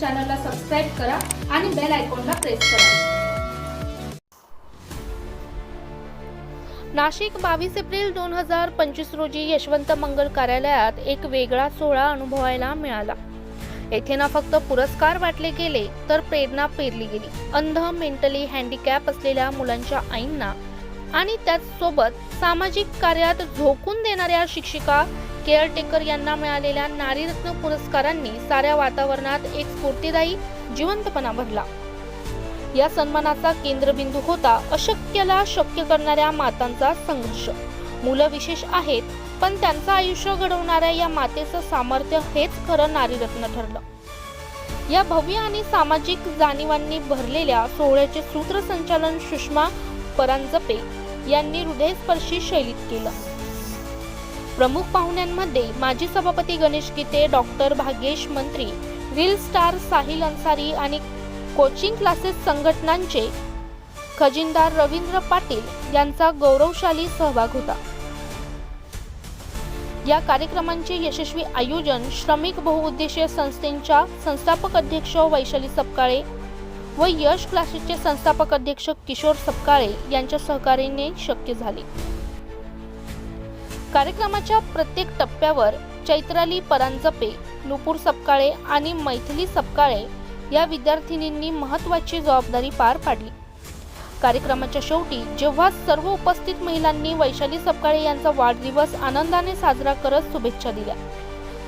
चॅनलला सबस्क्राईब करा आणि बेल आयकॉनला प्रेस करा. नाशिक बावीस एप्रिल दोन हजार पंचवीस रोजी यशवंत मंगल कार्यालयात एक वेगळा सोहळा अनुभवायला मिळाला. येथे ना फक्त पुरस्कार वाटले गेले तर प्रेरणा पेरली गेली. अंध मेंटली हँडिकॅप असलेल्या मुलांच्या आईंना आणि त्याचसोबत सामाजिक कार्यात झोकून देणाऱ्या शिक्षिका केअरटेकर यांना मिळालेल्या नारीरत्न पुरस्कारांनी साऱ्या वातावरणात एक स्फूर्तिदायी जिवंतपणा भरला. या सन्मानाचा केंद्रबिंदू होता अशक्यला शक्य करणाऱ्या मातांचा संघर्ष. मुलं विशेष आहेत पण त्यांचं आयुष्य घडवणाऱ्या या मातेचं सामर्थ्य हेच खरं नारीरत्न ठरलं. या भव्य आणि सामाजिक जाणीवांनी भरलेल्या सोहळ्याचे सूत्रसंचालन सुषमा परांजपे यांनी हृदयस्पर्शी शैलीत केलं. प्रमुख पाहुण्यांमध्ये माजी सभापती गणेश गीते डॉक्टर भाग्येश मंत्री रील स्टार साहिल अन्सारी आणि कोचिंग क्लासेस संघटनांचे खजिनदार रवींद्र पाटील यांचा गौरवशाली सहभाग होता. या कार्यक्रमांचे यशस्वी आयोजन श्रमिक बहुउद्देशीय संस्थेच्या संस्थापक अध्यक्ष वैशाली सपकाळे व यश क्लासेसचे संस्थापक अध्यक्ष किशोर सपकाळे यांच्या सहकार्याने शक्य झाले. कार्यक्रमाच्या प्रत्येक टप्प्यावर चैत्राली परांजपे नुपूर सपकाळे आणि मैथिली सपकाळे या विद्यार्थिनींनी महत्त्वाची जबाबदारी पार पाडली. कार्यक्रमाच्या शेवटी जेव्हा सर्व उपस्थित महिलांनी वैशाली सपकाळे यांचा वाढदिवस आनंदाने साजरा करत शुभेच्छा दिल्या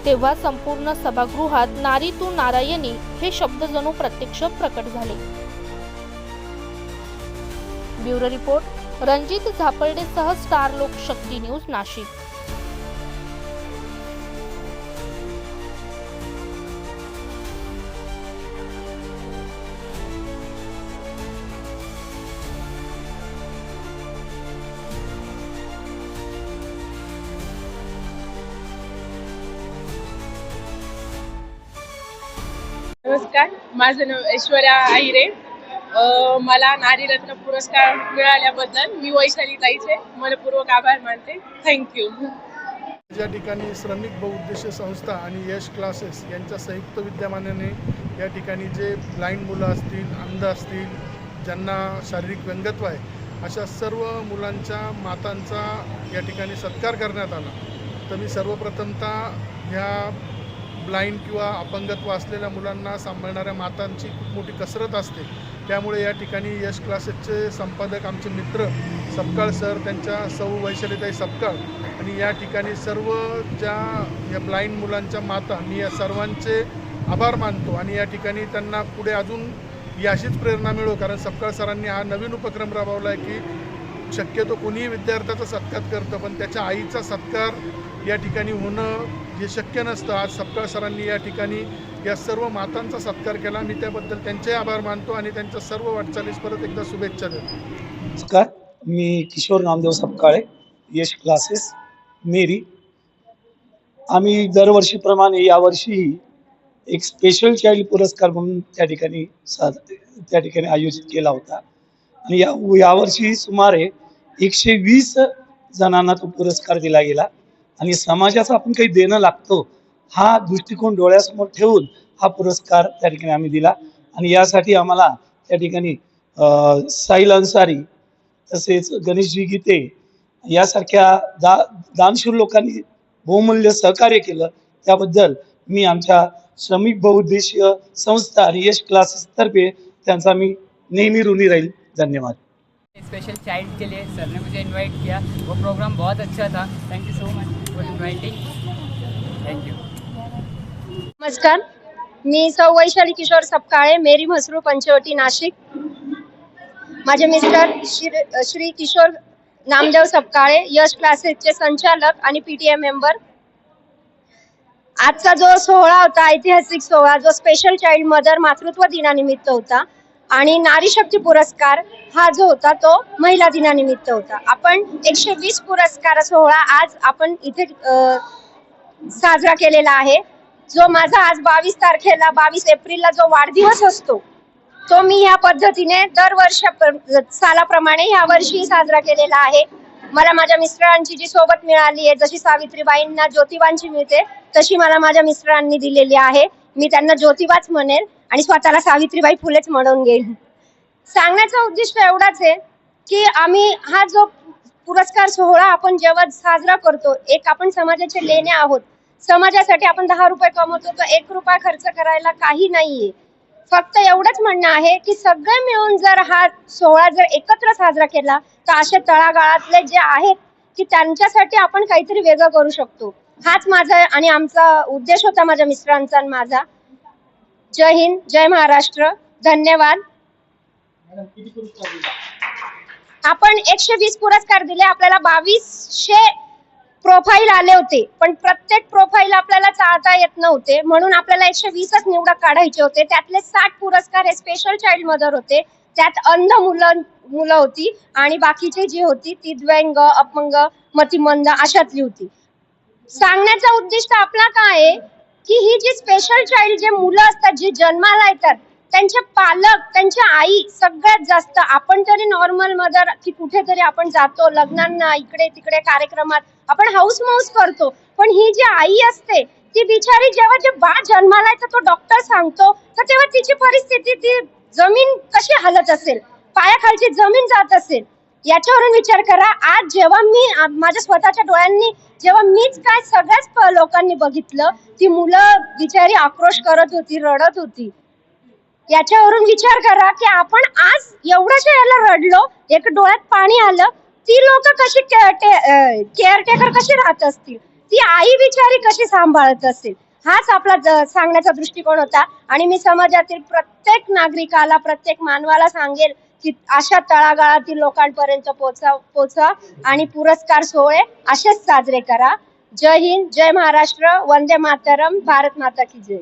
तेव्हा संपूर्ण सभागृहात नारी तू नारायणी हे शब्द जणू प्रत्यक्ष प्रकट झाले. ब्युरो रिपोर्ट रणजित झापर्डेसह स्टार लोकशक्ती न्यूज नाशिक. नमस्कार माझं नाव ऐश्वर्या आहिरे. मला नारीरत्न पुरस्कार मिळाल्याबद्दल मी वैशाली ताईचे मनपूर्वक आभार मानते. थँक्यू ज्या ठिकाणी श्रमिक बहुउद्देशीय संस्था आणि यश क्लासेस यांच्या संयुक्त विद्यमानाने या ठिकाणी जे ब्लाइंड मुलं असतील अंध असतील ज्यांना शारीरिक व्यंगत्व आहे अशा सर्व मुलांच्या मातांचा या ठिकाणी सत्कार करण्यात आला. तर मी सर्वप्रथमतः ह्या ब्लाइंड किंवा अपंगत्व असलेल्या मुलांना सांभाळणाऱ्या मातांची खूप मोठी कसरत असते. त्यामुळे या ठिकाणी यश क्लासेसचे संपादक आमचे मित्र सपकाळ सर त्यांच्या सौ वैशालीताई सपकाळ आणि या ठिकाणी सर्व ज्या या ब्लाइंड मुलांच्या माता मी या सर्वांचे आभार मानतो आणि या ठिकाणी त्यांना पुढे अजून याशीच प्रेरणा मिळो कारण सपकाळ सरांनी हा नवीन उपक्रम राबवला आहे की शक्यतो कोणीही विद्यार्थ्याचा सत्कार करतं पण त्याच्या आईचा सत्कार या ठिकाणी होणं हे शक्य नसतं. आज सपकाळ सरांनी या ठिकाणी या सर्व मातांचा सत्कार केला. मी त्याबद्दल त्यांचे आभार मानतो आणि त्यांच्या सर्व वाटचालीस परत एकदा शुभेच्छा देतो. नमस्कार. मी किशोर नामदेव सपकाळे यश क्लासेस मेरी. आम्ही दरवर्षीप्रमाणे यावर्षीही एक स्पेशल चाइल्ड पुरस्कार म्हणून त्या ठिकाणी साज त्या ठिकाणी आयोजित केला होता. आणि या यावर्षी सुमारे एकशे वीस जणांना तो पुरस्कार दिला गेला. आणि समाजाचा आपण काही देणं लागतो हा दृष्टिकोन डोळ्यासमोर ठेवून हा पुरस्कार त्या ठिकाणी आम्ही दिला. आणि यासाठी आम्हाला त्या ठिकाणी अं, साहिल अन्सारी तसेच गणेशजी गीते यासारख्या दा दानशूर लोकांनी बहुमूल्य सहकार्य केलं. त्याबद्दल मी आमच्या श्रमिक बहुउद्देशीय संस्था आणि यश क्लासेसतर्फे त्यांचा मी नेहमी ऋणी राहील. धन्यवाद. स्पेशल चाइल्ड के लिए सर ने मुझे इनवाइट किया। वो प्रोग्राम बहुत अच्छा था। Thank you so much for inviting thank you नमस्कार. मी सौ वैशाली किशोर सपकाळे मेरी म्हसरू पंचवटी नाशिक. माझे मिस्टर श्री श्री किशोर नामदेव सपकाळे यश क्लासेसचे संचालक आणि पीटीए मेंबर आजचा जो सोहळा होता ऐतिहासिक सोहळा जो स्पेशल चाइल्ड मदर मातृत्व दिनानिमित्त होता आणि नारी शक्ती पुरस्कार हा जो होता तो महिला दिनानिमित्त होता. आपण एकशे वीस पुरस्कार सोहळा आज आपण इथे साजरा केलेला आहे. जो माझा आज बावीस तारखेला बावीस एप्रिलला जो वाढदिवस असतो तो मी ह्या पद्धतीने दरवर्ष सालाप्रमाणे ह्या वर्षी साजरा केलेला आहे. मला माझ्या मिस्टरांची जी सोबत मिळाली आहे जशी सावित्रीबाईंना ज्योतिबांची मिळते तशी मला माझ्या मिस्टरांनी दिलेली आहे. मी त्यांना ज्योतिबाच म्हणेल. आणि स्वतःला सावित्रीबाई फुलेच म्हणून घेईल सांगण्याचा उद्दिष्ट एवढाच आहे की आम्ही हा जो पुरस्कार सोहळा आपण जेव्हा साजरा करतो एक आपण समाजाचे लेणे आहोत. समाजासाठी आपण दहा रुपये कमवतो तर एक रुपया खर्च करायला काही नाहीये. फक्त एवढंच म्हणणं आहे की सगळे मिळून जर हा सोहळा जर एकत्र साजरा केला तर असे तळागाळातले जे आहेत की त्यांच्यासाठी आपण काहीतरी वेगळं करू शकतो. हाच माझा आणि आमचा उद्देश होता माझ्या मिस्टरांचा आणि माझा. जय हिंद जय महाराष्ट्र. धन्यवाद. आपण एकशे वीस पुरस्कार दिले आपल्याला बावीसशे प्रोफाईल आले होते पण प्रत्येक प्रोफाईल आपल्याला चाळता येत नव्हते म्हणून आपल्याला एकशे वीसच निवड काढायचे होते. त्यातले साठ पुरस्कार हे स्पेशल चाइल्ड मदर होते. त्यात अंध मुलं मुलं होती आणि बाकीची जी होती ती द्वैंग अपंग मतिमंद अशातली होती. सांगण्याचा उद्दिष्ट आपला काय आहे? की ही जी स्पेशल चाइल्ड जे मुलं असतात जी जन्माला येतात त्यांचे पालक त्यांच्या आई सगळ्यात जास्त आपण तरी नॉर्मल मदर की कुठेतरी आपण जातो लग्नांना इकडे तिकडे कार्यक्रमात आपण हाऊस माऊस करतो. पण ही जी आई असते ती बिचारी जेव्हा जे बाळ जन्माला येतं तो डॉक्टर सांगतो तर तेव्हा तिची परिस्थिती ती जमीन कशी हालत असेल? पायाखालची जमीन जात असेल? याच्यावरून विचार करा. आज जेव्हा मी माझ्या स्वतःच्या डोळ्यांनी जेव्हा मीच काय सगळ्याच प- लोकांनी बघितलं ती मुलं बिचारी आक्रोश करत होती रडत होती. याच्यावरून विचार करा की आपण आज एवढ्याशा याला रडलो एक डोळ्यात पाणी आलं ती लोक कशी केअरटेकर कशी राहत असतील? ती आई बिचारी कशी सांभाळत असेल? हाच आपला ज- सांगण्याचा दृष्टिकोन होता. आणि मी समाजातील प्रत्येक नागरिकाला प्रत्येक मानवाला सांगेल की अशा तळागाळातील लोकांपर्यंत पोचा पोचा आणि पुरस्कार सोहळे असेच साजरे करा. जय हिंद जय महाराष्ट्र वंदे मातरम भारत माता की जय.